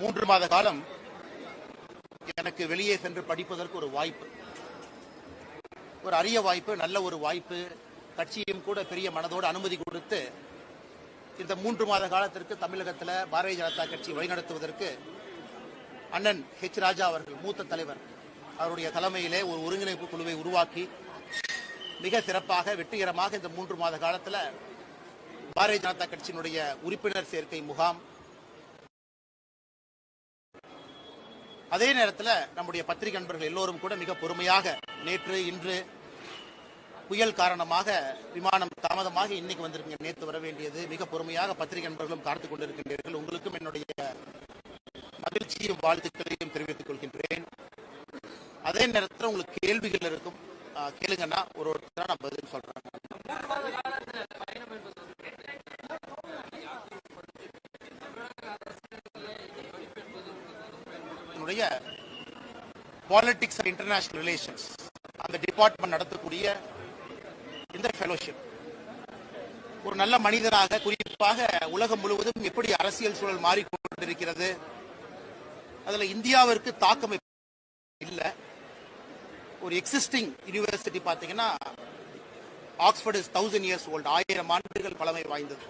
மூன்று மாத காலம் எனக்கு வெளியே சென்று படிப்பதற்கு ஒரு வாய்ப்பு. ஒரு அரிய வாய்ப்பு நல்ல ஒரு வாய்ப்பு கட்சியும் கூட பெரிய மனதோடு அனுமதி கொடுத்து இந்த மூன்று மாத காலத்திற்கு தமிழகத்தில் பாரதிய ஜனதா கட்சி வழிநடத்துவதற்கு அண்ணன் ஹெச் ராஜா அவர்கள் மூத்த தலைவர் அவருடைய தலைமையிலே ஒரு ஒருங்கிணைப்பு குழுவை உருவாக்கி மிக சிறப்பாக வெற்றிகரமாக இந்த மூன்று மாத காலத்தில் பாரதிய ஜனதா கட்சியினுடைய உறுப்பினர் சேர்க்கை முகாம் அதே நேரத்தில் நம்முடைய பத்திரிகை நண்பர்கள் எல்லோரும் கூட மிக பொறுமையாக நேற்று இன்று புயல் காரணமாக விமானம் தாமதமாக இன்னைக்கு வந்திருக்கீங்க. நேற்று வர வேண்டியது. மிக பொறுமையாக பத்திரிகை நண்பர்களும் காத்துக் கொண்டிருக்கின்றீர்கள். உங்களுக்கும் என்னுடைய மகிழ்ச்சியும் வாழ்த்துக்களையும் தெரிவித்துக் கொள்கின்றேன். அதே நேரத்தில் உங்களுக்கு கேள்விகள் இருக்கும். கேளுங்கன்னா ஒரு ஒருத்தரா நான் பதில் சொல்றேன். நம்முடைய பாலிட்டிக்ஸ் அண்ட் இன்டர்நேஷனல் ரிலேஷன்ஸ் அந்த டிபார்ட்மெண்ட் நடத்தக்கூடிய இந்த ஃபெலோஷிப் ஒரு நல்ல மனிதராக குறிப்பாக உலகம் முழுவதும் எப்படி அரசியல் சூழல் மாறிக்கொண்டிருக்கிறது. அதுல இந்தியாவிற்கு தாக்கம் இல்ல. ஒரு எக்ஸிஸ்டிங் யூனிவர்சிட்டி பாத்தீங்கன்னா Oxford is thousand years old ஆயிரம் ஆண்டுகள் பழமை வாய்ந்தது.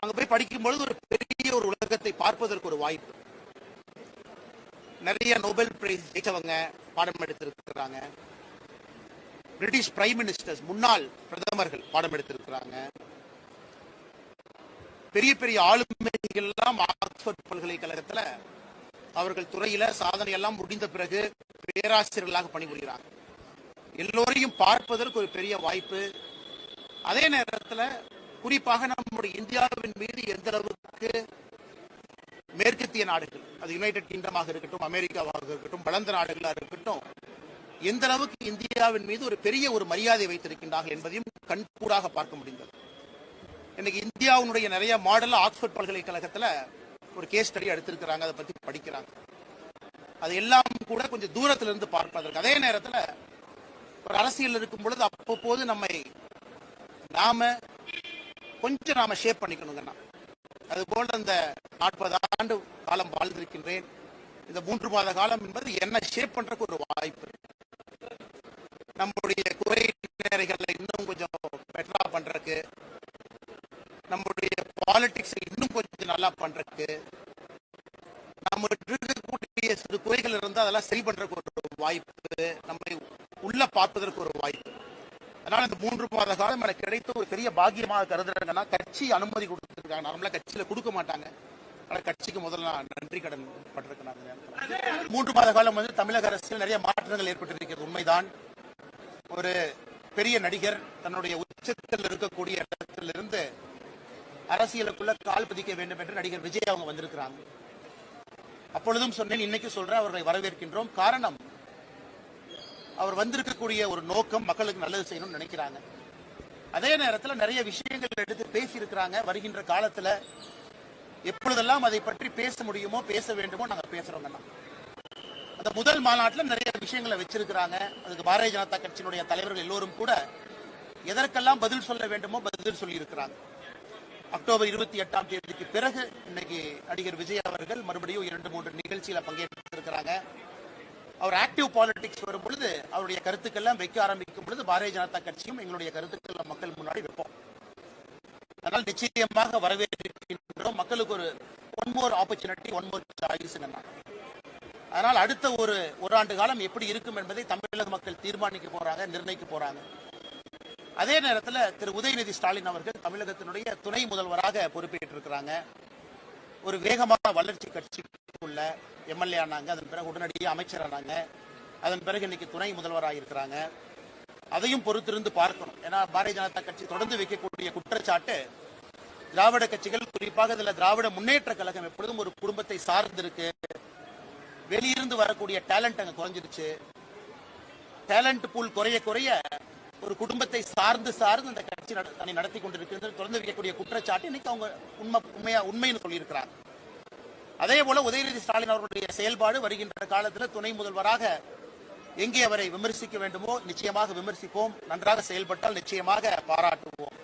அங்கே போய் படிக்கும் பொழுது ஒரு பெரிய ஒரு உலகத்தை பார்ப்பதற்கு ஒரு வாய்ப்பு. நிறைய நோபல் பிரைஸ் ஜெயிச்சவங்க பாடம் எடுத்திருக்கிறாங்க. பிரிட்டிஷ் பிரைம் மினிஸ்டர்ஸ் முன்னாள் பிரதமர்கள் பாடம் எடுத்திருக்கிறாங்க. பெரிய பெரிய ஆளுமைகள் எல்லாம் ஆக்ஸ்போர்ட் பல்கலைக்கழகத்துல அவர்கள் துறையில சாதனை எல்லாம் முடிந்த பிறகு பேராசிரியர்களாக பணிபுரிகிறாங்க. எல்லோரையும் பார்ப்பதற்கு ஒரு பெரிய வாய்ப்பு. அதே நேரத்துல குறிப்பாக நம்முடைய இந்தியாவின் மீது எந்த அளவுக்கு மேற்கத்திய நாடுகள் அது யுனைடெட் கிங்டமாக இருக்கட்டும் அமெரிக்காவாக இருக்கட்டும் வளர்ந்த நாடுகளாக இருக்கட்டும் எந்த அளவுக்கு இந்தியாவின் மீது ஒரு பெரிய ஒரு மரியாதை வைத்திருக்கின்றார்கள் என்பதையும் கண்கூடாக பார்க்க முடிந்தது. இன்னைக்கு இந்தியாவுடைய நிறைய மாடல் ஆக்ஸ்போர்ட் பல்கலைக்கழகத்துல ஒரு கேஸ் ஸ்டடி எடுத்திருக்கிறாங்க அதை பத்தி படிக்கிறாங்க. அது எல்லாம் கூட கொஞ்சம் தூரத்துல இருந்து பார்ப்பதற்கு. அதே நேரத்துல ஒரு அரசியல் இருக்கும் பொழுது அப்பப்போது நம்மை நாம கொஞ்சம் நாம ஷேப் பண்ணிக்கணுங்கண்ணா அதுபோல அந்த நாற்பது ஆண்டு காலம் வாழ்ந்திருக்கின்றேன். இந்த மூன்று மாத காலம் என்பது என்ன ஷேப் பண்றதுக்கு ஒரு வாய்ப்பு. நம்முடைய குறை நிறைகளை இன்னும் கொஞ்சம் பெட்டரா பண்றதுக்கு நம்முடைய பாலிட்டிக்ஸ் இன்னும் கொஞ்சம் நல்லா பண்றதுக்கு நம்ம இருக்கக்கூடிய சிறு குறைகள் இருந்து அதெல்லாம் சரி பண்றதுக்கு ஒரு வாய்ப்பு நம்மை உள்ள பார்ப்பதற்கு ஒரு வாய்ப்பு. அதனால இந்த மூன்று மாத காலம் எனக்கு கிடைத்த ஒரு பெரிய பாக்கியமாக கருதுறாங்கன்னா கட்சி அனுமதி கொடுத்துருக்காங்க. நார்மலா கட்சியில கொடுக்க மாட்டாங்க. ஆனால் கட்சிக்கு முதல்ல நான் நன்றி கடன் பட்டிருக்கேன் நான் இந்த மூன்று மாத காலம் வந்து தமிழக அரசியல் நிறைய மாற்றங்கள் ஏற்பட்டிருக்கிறது. உண்மைதான். ஒரு பெரிய நடிகர் தன்னுடைய உச்சத்தில் இருக்கக்கூடிய இடத்திலிருந்து அரசியலுக்குள்ள கால் பதிக்க வேண்டும் என்று நடிகர் விஜய் அவங்க வந்திருக்கிறாங்க. அப்பொழுதும் சொன்னேன் இன்னைக்கு சொல்றேன் அவர்களை வரவேற்கின்றோம். காரணம் அவர் வந்திருக்கக்கூடிய ஒரு நோக்கம் மக்களுக்கு நல்லது செய்யணும்னு நினைக்கிறாங்க. அதே நேரத்தில் நிறைய விஷயங்கள் எடுத்து பேசியிருக்கிறாங்க. வருகின்ற காலத்தில் எப்பொழுதெல்லாம் அதை பற்றி பேச முடியுமோ பேச வேண்டுமோ நாங்க பேசுறோங்கண்ணா. அந்த முதல் மாநாட்டில் நிறைய விஷயங்களை வச்சிருக்கிறாங்க. அதுக்கு பாரதிய ஜனதா கட்சியினுடைய தலைவர்கள் எல்லோரும் கூட எதற்கெல்லாம் பதில் சொல்ல வேண்டுமோ பதில் சொல்லி இருக்கிறாங்க அக்டோபர் இருபத்தி எட்டாம் தேதிக்கு பிறகு இன்னைக்கு நடிகர் விஜய் அவர்கள் மறுபடியும் இரண்டு மூன்று நிகழ்ச்சியில பங்கேற்றிருக்கிறாங்க. அவர் ஆக்டிவ் பாலிடிக்ஸ் வரும் பொழுது அவருடைய கருத்துக்கள்லாம் வைக்க ஆரம்பிக்கும் பொழுது பாரதிய ஜனதா கட்சியும் எங்களுடைய கருத்துக்கள் மக்கள் முன்னாடி வைப்போம். அதனால் நிச்சயமாக இருக்கிறோம் மக்களுக்கு ஒரு one more opportunity one more choice அதனால் அடுத்த ஒரு ஒரு ஆண்டு காலம் எப்படி இருக்கும் என்பதை தமிழக மக்கள் தீர்மானிக்க போறாங்க நிர்ணயிக்க போறாங்க. அதே நேரத்தில் திரு உதயநிதி ஸ்டாலின் அவர்கள் தமிழகத்தினுடைய துணை முதல்வராக பொறுப்பேற்றிருக்கிறாங்க. ஒரு வேகமான வளர்ச்சி கட்சிக்குள்ள எம்எல்ஏ ஆனாங்க அதன் பிறகு உடனடியாக அமைச்சர் ஆனாங்க அதன் பிறகு இன்னைக்கு துணை முதல்வராக இருக்கிறாங்க. அதையும் பொறுத்திருந்து பார்க்கணும். ஏன்னா பாரதிய ஜனதா கட்சி தொடர்ந்து வைக்கக்கூடிய குற்றச்சாட்டு திராவிட கட்சிகள் குறிப்பாக இதுல திராவிட முன்னேற்ற கழகம் எப்பொழுதும் ஒரு குடும்பத்தை சார்ந்திருக்கு. வெளியிருந்து வரக்கூடிய டேலண்ட் அங்க குறைஞ்சிருச்சு. டேலண்ட் பூல் குறைய குறைய ஒரு குடும்பத்தை சார்ந்து சார்ந்து அந்த கட்சி தன்னை நடத்தி கொண்டிருக்கிறது. தொடர்ந்து வைக்கக்கூடிய குற்றச்சாட்டு இன்னைக்கு அவங்க உண்மை உண்மையா உண்மைன்னு சொல்லியிருக்கிறாங்க. அதே போல உதயநிதி ஸ்டாலின் அவர்களுடைய செயல்பாடு வருகின்ற காலத்தில் துணை முதல்வராக எங்கே அவரை விமர்சிக்க வேண்டுமோ நிச்சயமாக விமர்சிப்போம். நன்றாக செயல்பட்டால் நிச்சயமாக பாராட்டுவோம்.